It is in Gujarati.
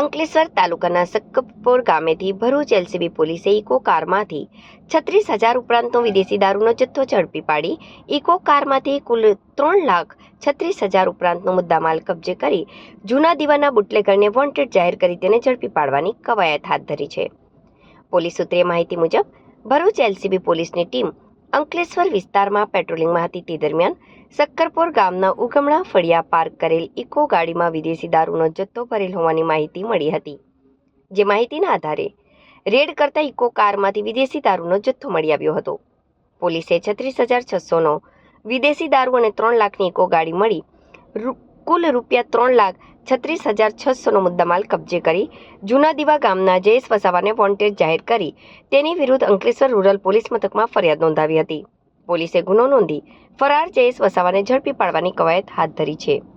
અંકલેશ્વર તાલુકાના સક્કપોર ગામેથી ભરૂચ એલસીબી પોલીસે ઇકો કારમાંથી છત્રીસ હજાર ઉપરાંતનો વિદેશી દારૂનો જથ્થો ઝડપી પાડી. ઇકો કારમાંથી કુલ ત્રણ લાખ છત્રીસ હજાર ઉપરાંતનો મુદ્દામાલ કબજે કરી જૂના દીવાના બુટલેગરને વોન્ટેડ જાહેર કરી તેને ઝડપી પાડવાની કવાયત હાથ ધરી છે. પોલીસ સૂત્રે માહિતી મુજબ, ભરૂચ એલસીબી પોલીસની ટીમ અંકલેશ્વર વિસ્તારમાં પેટ્રોલિંગમાં હતી. તે દરમિયાન સક્કરપોર ગામના ઉગમણા ફળિયા પાર્ક કરેલ ઇકો ગાડીમાં વિદેશી દારૂનો જથ્થો ભરેલ હોવાની માહિતી મળી હતી. જે માહિતીના આધારે રેડ કરતા ઇકો કારમાંથી વિદેશી દારૂનો જથ્થો મળી આવ્યો હતો. પોલીસે છત્રીસ હજાર છસોનો વિદેશી દારૂ અને ત્રણ લાખની ઇકો ગાડી મળી કુલ રૂપિયા ત્રણ લાખ છત્રીસ હજાર છસોનો મુદ્દામાલ કબજે કરી જૂના દીવા ગામના જયેશ વસાવાને વોન્ટેડ જાહેર કરી. તેની વિરુદ્ધ અંકલેશ્વર રૂરલ પોલીસ મથકમાં ફરિયાદ નોંધાવી હતી. પોલીસે ગુનો નોંધી ફરાર જયેશ વસાવાને ઝડપી પાડવાની કવાયત હાથ ધરી છે.